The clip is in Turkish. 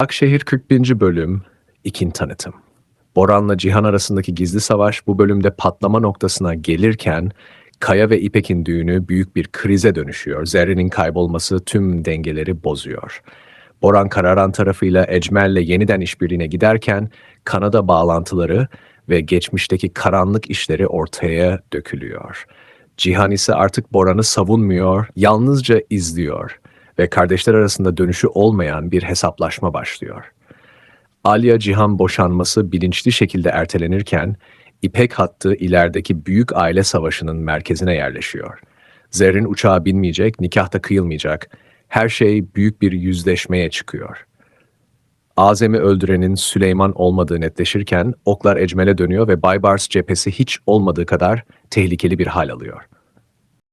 Akşehir 41. Bölüm İkin Tanıtım Boran'la Cihan arasındaki gizli savaş bu bölümde patlama noktasına gelirken Kaya ve İpek'in düğünü büyük bir krize dönüşüyor. Zerrin'in kaybolması tüm dengeleri bozuyor. Boran kararan tarafıyla Ecmel'le yeniden işbirliğine giderken Kanada bağlantıları ve geçmişteki karanlık işleri ortaya dökülüyor. Cihan ise artık Boran'ı savunmuyor, yalnızca izliyor ve kardeşler arasında dönüşü olmayan bir hesaplaşma başlıyor. Alya Cihan boşanması bilinçli şekilde ertelenirken İpek hattı ilerideki büyük aile savaşının merkezine yerleşiyor. Zerrin uçağa binmeyecek, nikahta kıyılmayacak. Her şey büyük bir yüzleşmeye çıkıyor. Azem'i öldürenin Süleyman olmadığı netleşirken oklar Ecmel'e dönüyor ve Baybars cephesi hiç olmadığı kadar tehlikeli bir hal alıyor.